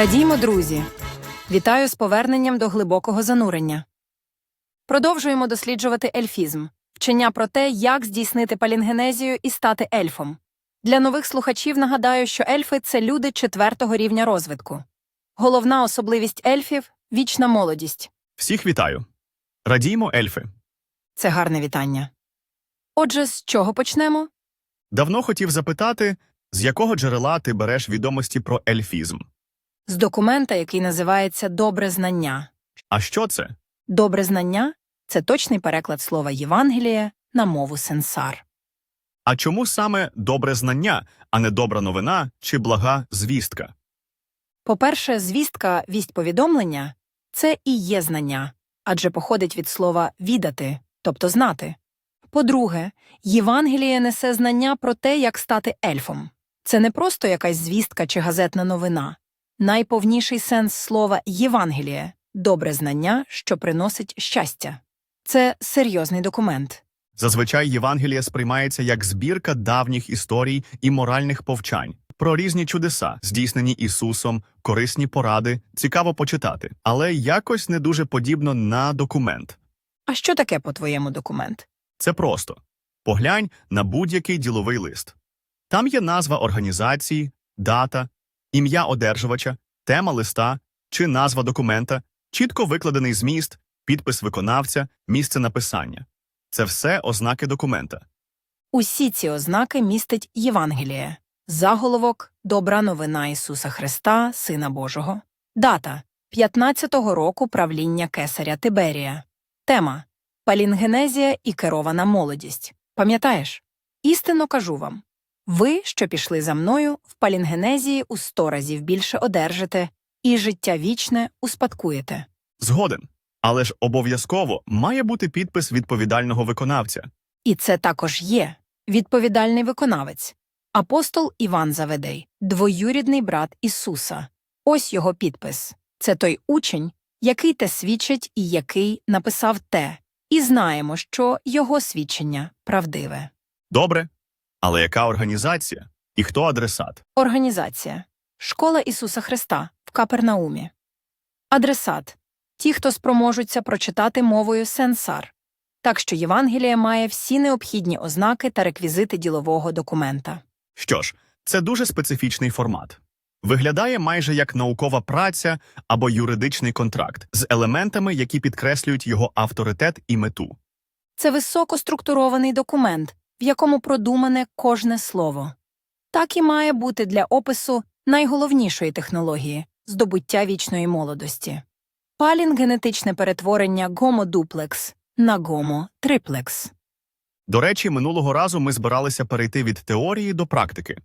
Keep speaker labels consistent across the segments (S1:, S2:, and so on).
S1: Радіймо, друзі! Вітаю з поверненням до глибокого занурення. Продовжуємо досліджувати ельфізм, вчення про те, як здійснити палінгенезію і стати ельфом. Для нових слухачів нагадаю, що ельфи це люди четвертого рівня розвитку. Головна особливість ельфів вічна молодість.
S2: Всіх вітаю. Радіймо, ельфи.
S1: Це гарне вітання. Отже, з чого почнемо?
S2: Давно хотів запитати, з якого джерела ти береш відомості про ельфізм?
S1: З документа, який називається Добре знання.
S2: А що це?
S1: Добре знання це точний переклад слова Євангеліє на мову сенсар.
S2: А чому саме добре знання, а не добра новина чи блага звістка?
S1: По-перше, звістка вість повідомлення це і є знання, адже походить від слова відати, тобто знати. По-друге, Євангеліє несе знання про те, як стати ельфом. Це не просто якась звістка чи газетна новина. Найповніший сенс слова Євангеліє добре знання, що приносить щастя. Це серйозний документ.
S2: Зазвичай Євангелія сприймається як збірка давніх історій і моральних повчань про різні чудеса, здійснені Ісусом, корисні поради, цікаво почитати, але якось не дуже подібно на документ.
S1: А що таке, по-твоєму, документ?
S2: Це просто. Поглянь на будь-який діловий лист. Там є назва організації, дата, ім'я одержувача, тема листа чи назва документа, чітко викладений зміст, підпис виконавця, місце написання. Це все ознаки документа.
S1: Усі ці ознаки містить Євангеліє. Заголовок Добра новина Ісуса Христа, Сина Божого. Дата 15-го року правління кесаря Тиберія. Тема Палінгенезія і керована молодість. Пам'ятаєш? Істинно кажу вам. Ви, що пішли за мною, в палінгенезії у сто разів більше одержите, і життя вічне успадкуєте.
S2: Згоден. Але ж обов'язково має бути підпис відповідального виконавця.
S1: І це також є відповідальний виконавець. Апостол Іван Заведей, двоюрідний брат Ісуса. Ось його підпис. Це той учень, який те свідчить і який написав те. І знаємо, що його свідчення правдиве.
S2: Добре. Але яка організація? І хто адресат?
S1: Організація Школа Ісуса Христа в Капернаумі. Адресат ті, хто спроможуться прочитати мовою сенсар. Так що Євангелія має всі необхідні ознаки та реквізити ділового документа.
S2: Що ж, це дуже специфічний формат. Виглядає майже як наукова праця або юридичний контракт з елементами, які підкреслюють його авторитет і мету.
S1: Це високоструктурований документ, в якому продумане кожне слово. Так і має бути для опису найголовнішої технології здобуття вічної молодості. Палінгенетичне перетворення гомо-дуплекс на гомо-триплекс.
S2: До речі, минулого разу ми збиралися перейти від теорії до практики.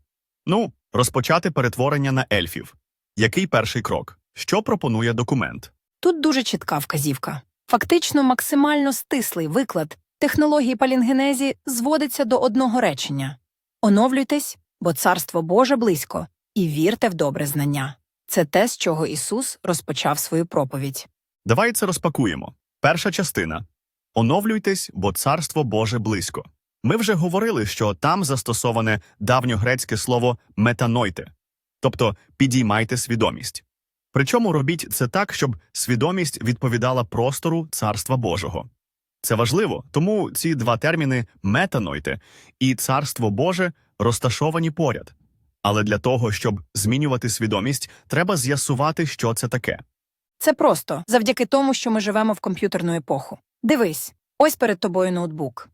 S2: Ну, розпочати перетворення на ельфів. Який перший крок? Що пропонує документ?
S1: Тут дуже чітка вказівка. Фактично максимально стислий виклад технології палінгенезі зводиться до одного речення оновлюйтесь, бо царство Боже близько, і вірте в добре знання. Це те, з чого Ісус розпочав свою проповідь.
S2: Давай це розпакуємо. Перша частина. Оновлюйтесь, бо царство Боже близько. Ми вже говорили, що там застосоване давньогрецьке слово метанойте, тобто підіймайте свідомість. Причому робіть це так, щоб свідомість відповідала простору Царства Божого. Це важливо, тому ці два терміни метанойте і царство Боже розташовані поряд. Але для того, щоб змінювати свідомість, треба з'ясувати, що це таке.
S1: Це просто завдяки тому, що ми живемо в комп'ютерну епоху. Дивись, ось перед тобою ноутбук.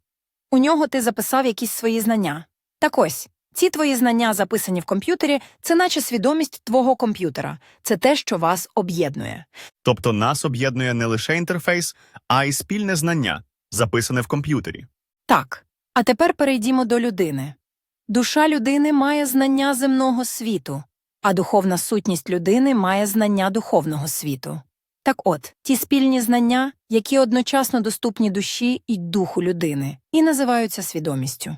S1: У нього ти записав якісь свої знання. Так ось, ці твої знання, записані в комп'ютері, це наче свідомість твого комп'ютера. Це те, що вас об'єднує.
S2: Тобто нас об'єднує не лише інтерфейс, а й спільне знання, записане в комп'ютері.
S1: Так. А тепер перейдімо до людини. Душа людини має знання земного світу, а духовна сутність людини має знання духовного світу. Так от, ті спільні знання, які одночасно доступні душі і духу людини, і називаються свідомістю.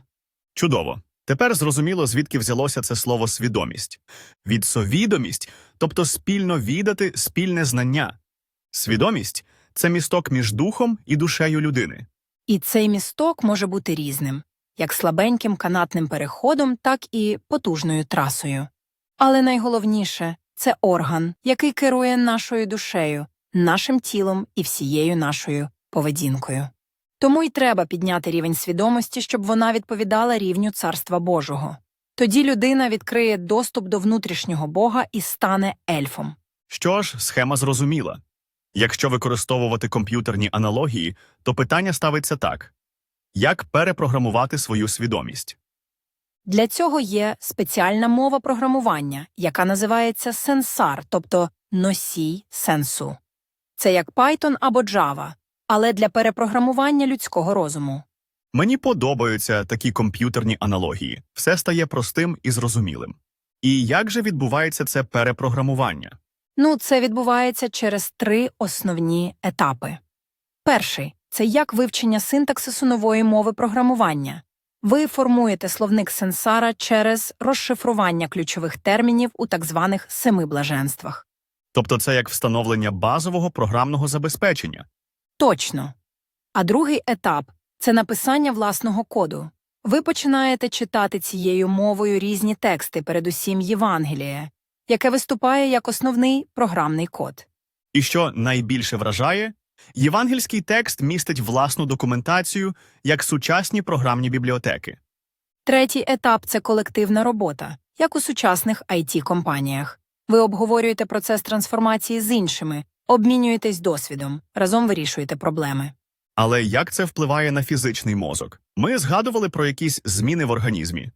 S2: Чудово. Тепер зрозуміло, звідки взялося це слово свідомість. Від совідомість, тобто спільно відати спільне знання. Свідомість це місток між духом і душею людини.
S1: І цей місток може бути різним, як слабеньким канатним переходом, так і потужною трасою. Але найголовніше це орган, який керує нашою душею, нашим тілом і всією нашою поведінкою. Тому й треба підняти рівень свідомості, щоб вона відповідала рівню Царства Божого. Тоді людина відкриє доступ до внутрішнього Бога і стане ельфом.
S2: Що ж, схема зрозуміла. Якщо використовувати комп'ютерні аналогії, то питання ставиться так: як перепрограмувати свою свідомість?
S1: Для цього є спеціальна мова програмування, яка називається сенсар, тобто носій сенсу. Це як Python або Java, але для перепрограмування людського розуму.
S2: Мені подобаються такі комп'ютерні аналогії. Все стає простим і зрозумілим. І як же відбувається це перепрограмування?
S1: Ну, це відбувається через три основні етапи. Перший це як вивчення синтаксису нової мови програмування. Ви формуєте словник сенсара через розшифрування ключових термінів у так званих семи блаженствах.
S2: Тобто це як встановлення базового програмного забезпечення.
S1: Точно. А другий етап це написання власного коду. Ви починаєте читати цією мовою різні тексти, передусім Євангеліє, яке виступає як основний програмний код.
S2: І що найбільше вражає, євангельський текст містить власну документацію як сучасні програмні бібліотеки.
S1: Третій етап це колективна робота, як у сучасних it компаніях Ви обговорюєте процес трансформації з іншими, обмінюєтесь досвідом, разом вирішуєте проблеми.
S2: Але як це впливає на фізичний мозок? Ми згадували про якісь зміни в організмі.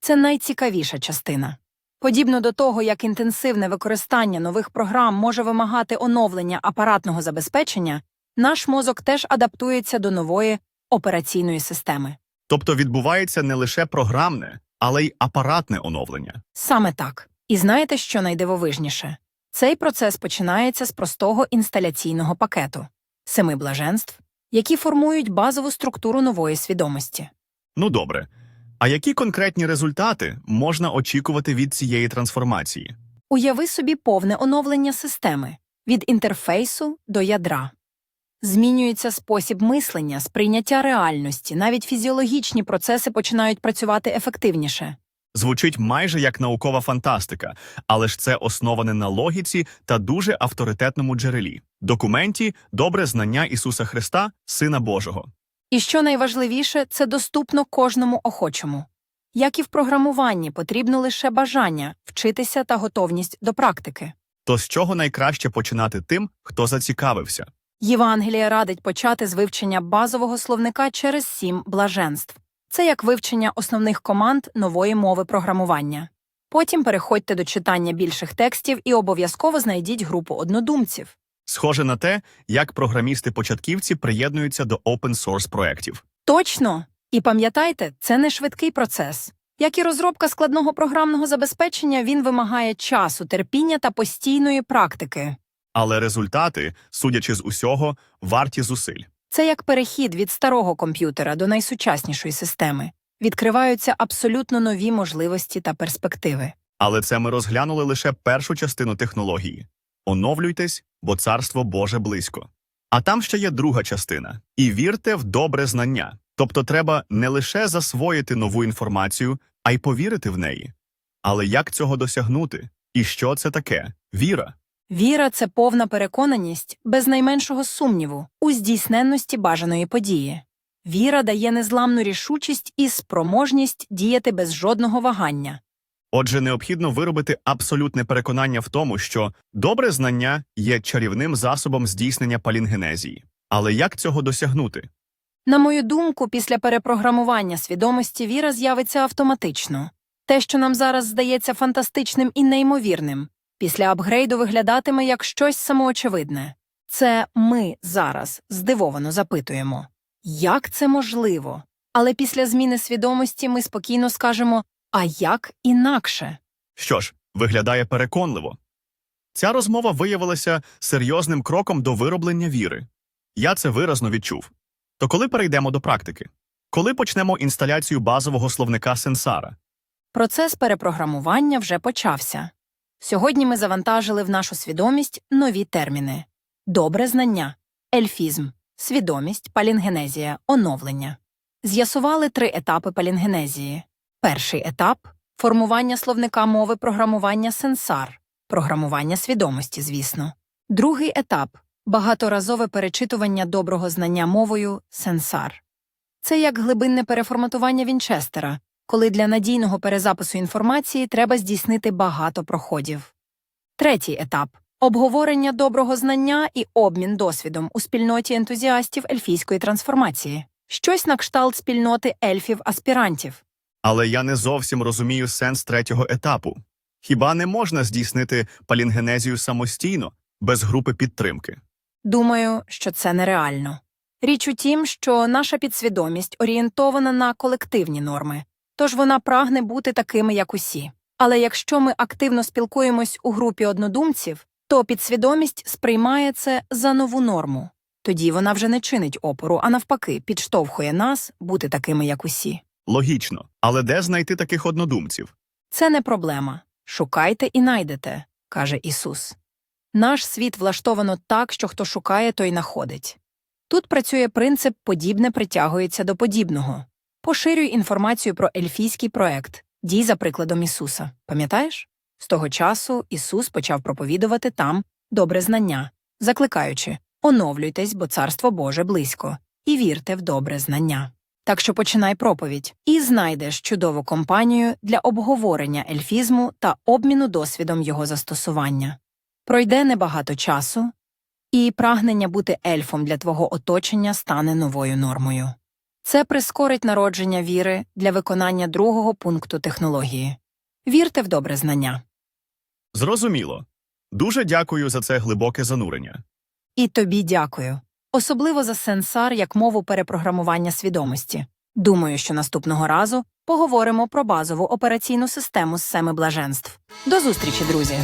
S1: Це найцікавіша частина. Подібно до того, як інтенсивне використання нових програм може вимагати оновлення апаратного забезпечення, наш мозок теж адаптується до нової операційної системи.
S2: Тобто відбувається не лише програмне, але й апаратне оновлення.
S1: Саме так. І знаєте, що найдивовижніше? Цей процес починається з простого інсталяційного пакету семи блаженств, які формують базову структуру нової свідомості.
S2: Ну добре. А які конкретні результати можна очікувати від цієї трансформації?
S1: Уяви собі повне оновлення системи від інтерфейсу до ядра. Змінюється спосіб мислення, сприйняття реальності, навіть фізіологічні процеси починають працювати ефективніше.
S2: Звучить майже як наукова фантастика, але ж це основане на логіці та дуже авторитетному джерелі документі, добре знання Ісуса Христа, Сина Божого.
S1: І що найважливіше, це доступно кожному охочому. Як і в програмуванні, потрібно лише бажання вчитися та готовність до практики.
S2: То з чого найкраще починати тим, хто зацікавився?
S1: Євангелія радить почати з вивчення базового словника через сім блаженств. Це як вивчення основних команд нової мови програмування. Потім переходьте до читання більших текстів і обов'язково знайдіть групу однодумців.
S2: Схоже на те, як програмісти-початківці приєднуються до open-source проєктів.
S1: Точно! І пам'ятайте, це не швидкий процес. Як і розробка складного програмного забезпечення, він вимагає часу, терпіння та постійної практики.
S2: Але результати, судячи з усього, варті зусиль.
S1: Це як перехід від старого комп'ютера до найсучаснішої системи. Відкриваються абсолютно нові можливості та перспективи.
S2: Але це ми розглянули лише першу частину технології. Оновлюйтесь, бо царство Боже близько. А там ще є друга частина. І вірте в добре знання. Тобто треба не лише засвоїти нову інформацію, а й повірити в неї. Але як цього досягнути? І що це таке? Віра.
S1: Віра це повна переконаність, без найменшого сумніву, у здійсненності бажаної події. Віра дає незламну рішучість і спроможність діяти без жодного вагання.
S2: Отже, необхідно виробити абсолютне переконання в тому, що добре знання є чарівним засобом здійснення палінгенезії. Але як цього досягнути?
S1: На мою думку, після перепрограмування свідомості віра з'явиться автоматично. Те, що нам зараз здається фантастичним і неймовірним, після апгрейду виглядатиме як щось самоочевидне. Це ми зараз здивовано запитуємо. Як це можливо? Але після зміни свідомості ми спокійно скажемо а як інакше?
S2: Що ж, виглядає переконливо. Ця розмова виявилася серйозним кроком до вироблення віри. Я це виразно відчув. То коли перейдемо до практики? Коли почнемо інсталяцію базового словника сенсара?
S1: Процес перепрограмування вже почався. Сьогодні ми завантажили в нашу свідомість нові терміни: добре знання, ельфізм, свідомість, палінгенезія, оновлення. З'ясували три етапи палінгенезії. Перший етап формування словника мови програмування сенсар. програмування свідомості, звісно. Другий етап багаторазове перечитування доброго знання мовою сенсар. Це як глибинне переформатування Вінчестера, коли для надійного перезапису інформації треба здійснити багато проходів. Третій етап обговорення доброго знання і обмін досвідом у спільноті ентузіастів ельфійської трансформації, щось на кшталт спільноти ельфів-аспірантів.
S2: Але я не зовсім розумію сенс третього етапу. Хіба не можна здійснити палінгенезію самостійно, без групи підтримки?
S1: Думаю, що це нереально. Річ у тім, що наша підсвідомість орієнтована на колективні норми, тож вона прагне бути такими, як усі. Але якщо ми активно спілкуємось у групі однодумців, то підсвідомість сприймає це за нову норму. Тоді вона вже не чинить опору, а навпаки, підштовхує нас бути такими, як усі.
S2: Логічно. Але де знайти таких однодумців?
S1: Це не проблема. Шукайте і найдете, каже Ісус. Наш світ влаштовано так, що хто шукає, той находить. Тут працює принцип подібне притягується до подібного. Поширюй інформацію про ельфійський проект, дій за прикладом Ісуса. Пам'ятаєш? З того часу Ісус почав проповідувати там добре знання, закликаючи оновлюйтесь, бо царство Боже близько, і вірте в добре знання. Так що починай проповідь і знайдеш чудову компанію для обговорення ельфізму та обміну досвідом його застосування. Пройде небагато часу, і прагнення бути ельфом для твого оточення стане новою нормою. Це прискорить народження віри для виконання другого пункту технології. Вірте в добре знання.
S2: Зрозуміло. Дуже дякую за це глибоке занурення.
S1: І тобі дякую. Особливо за сенсар як мову перепрограмування свідомості. Думаю, що наступного разу поговоримо про базову операційну систему з семи блаженств. До зустрічі, друзі!